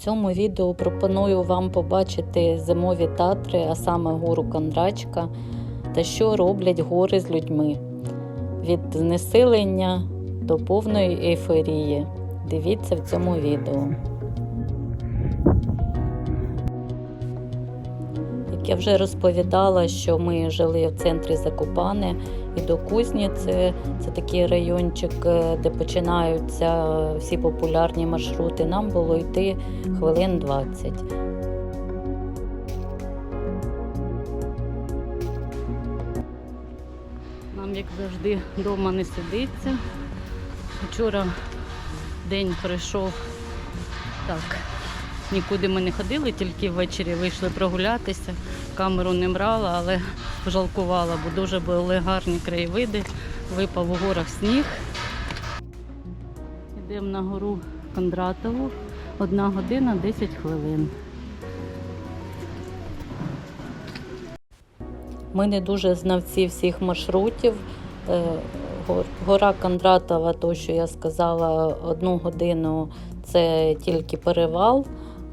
В цьому відео пропоную вам побачити зимові татри, а саме гору Кондрачка, та що роблять гори з людьми. Від знесилення до повної ейфорії. Дивіться в цьому відео. Як я вже розповідала, що ми жили в центрі Закопане і до Кузні, це, це такий райончик, е, де починаються всі популярні маршрути. Нам було йти хвилин 20. Нам, як завжди, вдома не сидиться. Вчора день пройшов так. Нікуди ми не ходили, тільки ввечері вийшли прогулятися. Камеру не брала, але пожалкувала, бо дуже були гарні краєвиди. Випав у горах сніг. Йдемо на гору Кондратову. Одна година 10 хвилин. Ми не дуже знавці всіх маршрутів. Е, Гора Кондратова, то, що я сказала, одну годину це тільки перевал,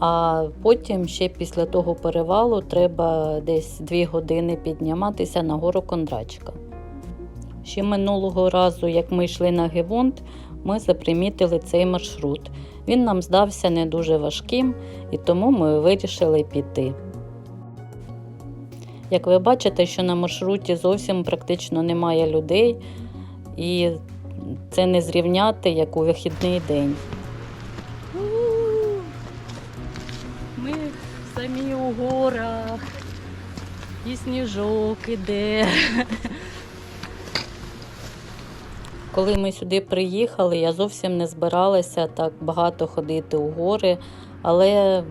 а потім ще після того перевалу треба десь дві години підніматися на гору Кондрачка. Ще минулого разу, як ми йшли на Гевонт, ми запримітили цей маршрут. Він нам здався не дуже важким, і тому ми вирішили піти. Як ви бачите, що на маршруті зовсім практично немає людей, і це не зрівняти як у вихідний день. Самі у горах, і сніжок іде. Коли ми сюди приїхали, я зовсім не збиралася так багато ходити у гори, але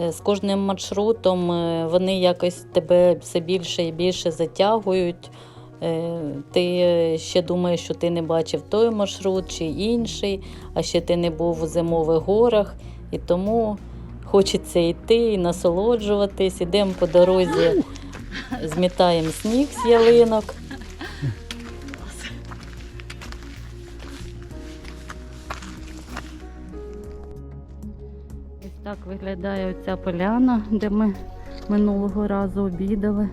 е, з кожним маршрутом е, вони якось тебе все більше і більше затягують. Е, Ти ще думаєш, що ти не бачив той маршрут чи інший, а ще ти не був у зимових горах, і тому хочеться йти і насолоджуватись. Ідемо по дорозі, змітаємо сніг з ялинок. Ось так виглядає оця поляна, де ми минулого разу обідали.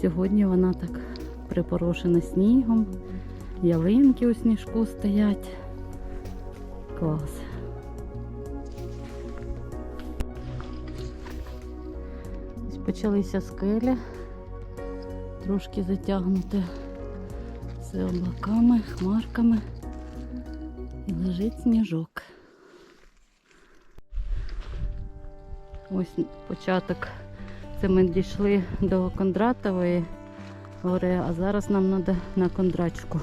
Сьогодні вона так припорошена снігом, ялинки у сніжку стоять. Клас. Почалися скелі, трошки затягнуте все облаками, хмарками і лежить сніжок. Ось початок. Це ми дійшли до Кондратової гори, а зараз нам треба на Кондрачку.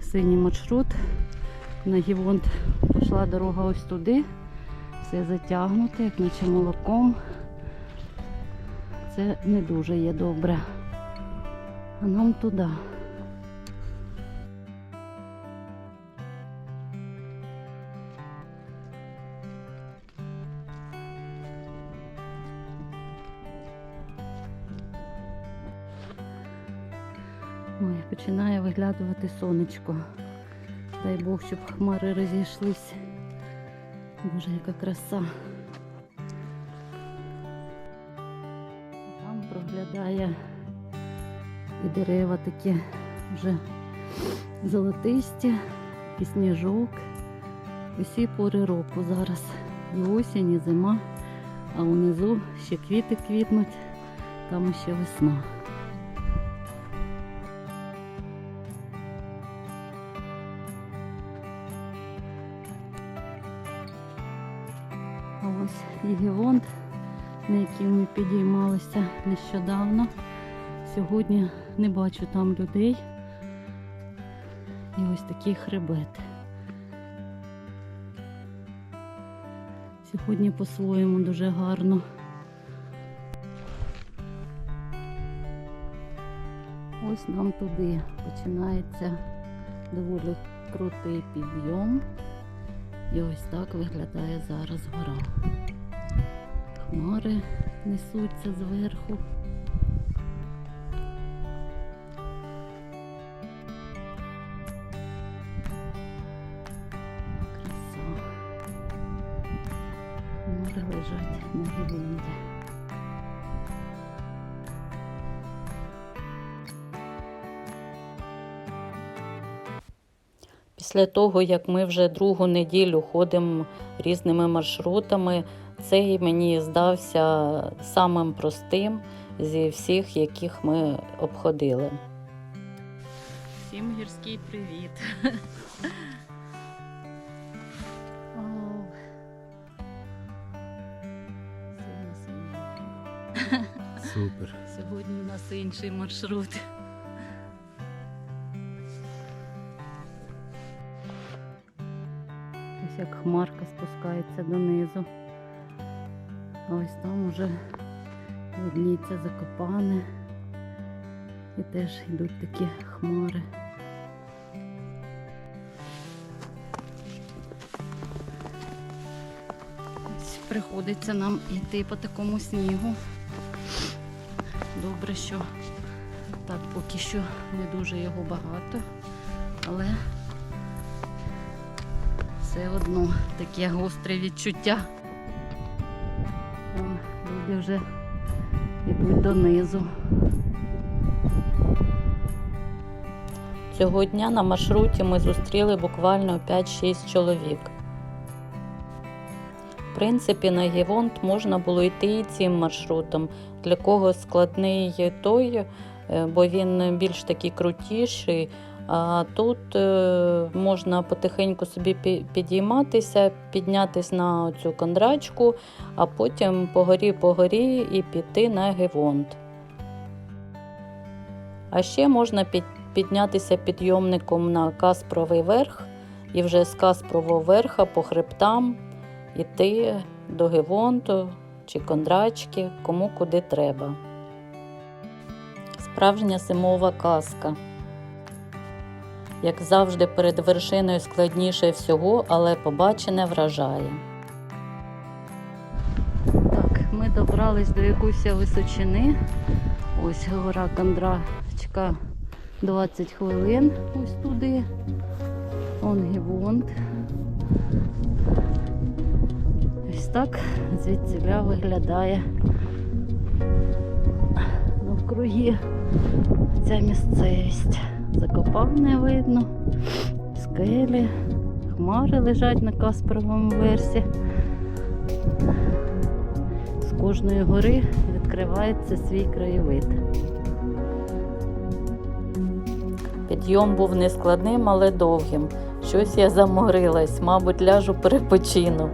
Синій маршрут. На Гівонт пішла дорога ось туди. Все затягнуте, як наче молоком. Це не дуже є добре. А нам туди. Ой, починає виглядувати сонечко. Дай Бог, щоб хмари розійшлись. Боже, яка краса. Проглядає і дерева такі вже золотисті, і сніжок. Усі пори року зараз. І осінь, і зима, а унизу ще квіти квітнуть, там ще весна. А ось і Гевонт, на який ми підіймалися нещодавно. Сьогодні не бачу там людей. І ось такий хребет. Сьогодні по-своєму дуже гарно. Ось нам туди починається доволі крутий підйом. І ось так виглядає зараз гора. Хмари несуться зверху. Краса. хмари лежать на гілонді. Після того, як ми вже другу неділю ходимо різними маршрутами, цей мені здався самим простим зі всіх, яких ми обходили. Всім гірський привіт. Супер. Сьогодні у нас інший маршрут. Ось як хмарка спускається донизу. Ось там уже видніється закопане. І теж йдуть такі хмари. Ось приходиться нам йти по такому снігу. Добре, що так поки що не дуже його багато, але все одно таке гостре відчуття. Вон, вже йдуть донизу. Цього дня на маршруті ми зустріли буквально 5-6 чоловік. В принципі, на Гівонт можна було йти і цим маршрутом. Для кого складний той, е, бо він більш такий крутіший. Тут е, можна потихеньку собі підійматися, піднятися на цю кондрачку, а потім по горі по горі і піти на Гевонт. А ще можна піднятися підйомником на Каспровий верх і вже з Каспрового верха по хребтам іти до Гевонту чи Кондрачки, кому куди треба. Справжня зимова казка. Як завжди, перед вершиною складніше всього, але побачене вражає. Так, ми добрались до якоїсь височини. Ось гора Кондрачка 20 хвилин. Ось туди. Он Гівонт. Ось так звідсіля виглядає навкруги ця місцевість. Закопане видно, скелі, хмари лежать на Каспровому версі. З кожної гори відкривається свій краєвид. Підйом був не складним, але довгим. Щось я заморилась, мабуть, ляжу перепочину.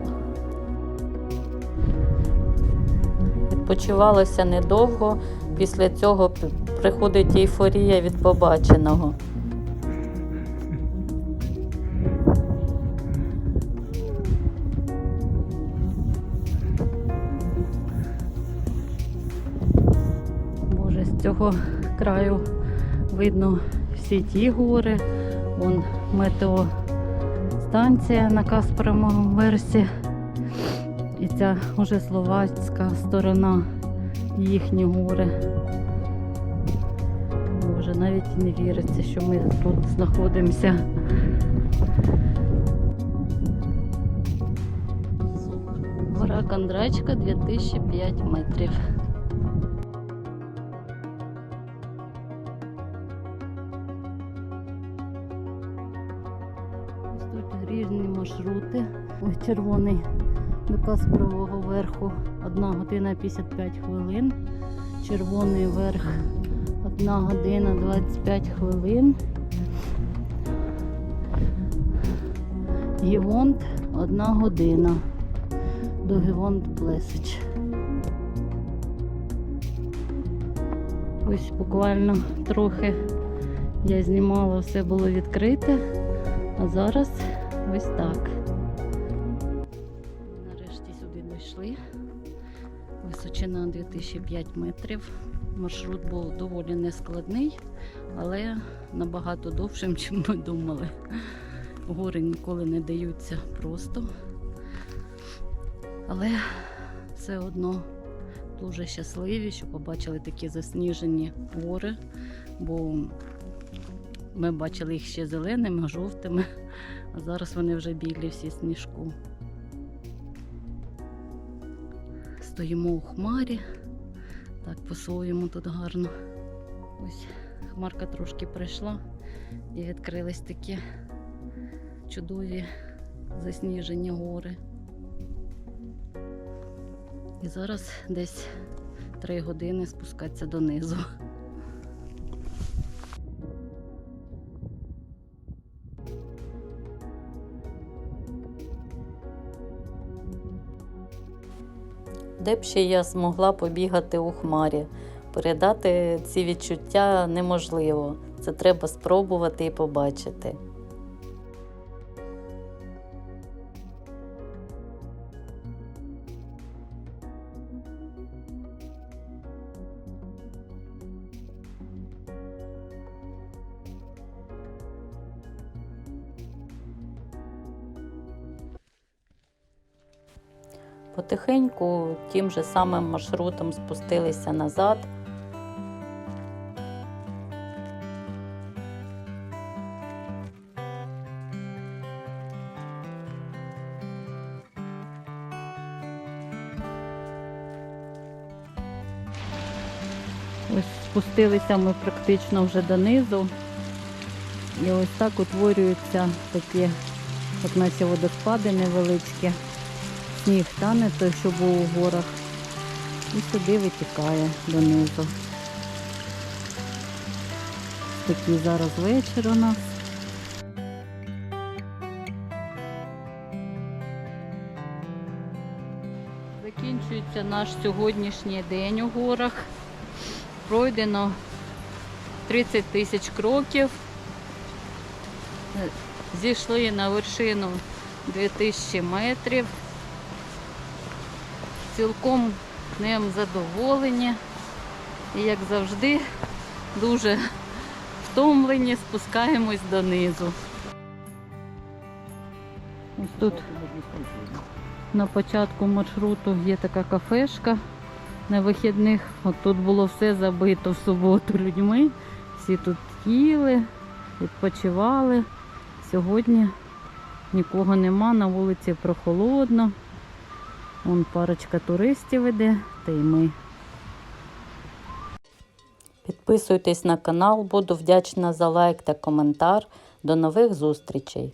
Відпочивалося недовго, після цього приходить ейфорія від побаченого. Боже, з цього краю видно всі ті гори. Вон метеостанція на Каспровому версі. І ця уже словацька сторона їхні гори. Боже, навіть не віриться, що ми тут знаходимося. Гора Кондрачка 2005 метрів. Тут різні маршрути. Ось червоний до Каспрового верху 1 година 55 хвилин. Червоний верх 1 година 25 хвилин. Гівонт 1 година. До Гівонт Плесич. Ось буквально трохи я знімала, все було відкрите, а зараз ось так. 2005 метрів. Маршрут був доволі нескладний, але набагато довшим, чим ми думали. Гори ніколи не даються просто. Але все одно дуже щасливі, що побачили такі засніжені гори, бо ми бачили їх ще зеленими, жовтими, а зараз вони вже білі всі сніжку. Стоїмо у хмарі. Так, по-своєму тут гарно. Ось хмарка трошки прийшла і відкрились такі чудові засніжені гори. І зараз десь три години спускатися донизу. Де б ще я змогла побігати у хмарі? Передати ці відчуття неможливо. Це треба спробувати і побачити. Потихеньку тим же самим маршрутом спустилися назад. Ось спустилися ми практично вже донизу. І ось так утворюються такі, як наче водоспади невеличкі. Сніг тане, той, що був у горах. І сюди витікає донизу. Такий зараз вечір у нас. Закінчується наш сьогоднішній день у горах. Пройдено 30 тисяч кроків. Зійшли на вершину 2000 метрів. Цілком ним задоволені. І як завжди, дуже втомлені, спускаємось донизу. Ось тут на початку маршруту є така кафешка на вихідних. От тут було все забито в суботу людьми. Всі тут їли, відпочивали. Сьогодні нікого нема, на вулиці прохолодно. Вон парочка туристів іде, та й ми. Підписуйтесь на канал, буду вдячна за лайк та коментар. До нових зустрічей!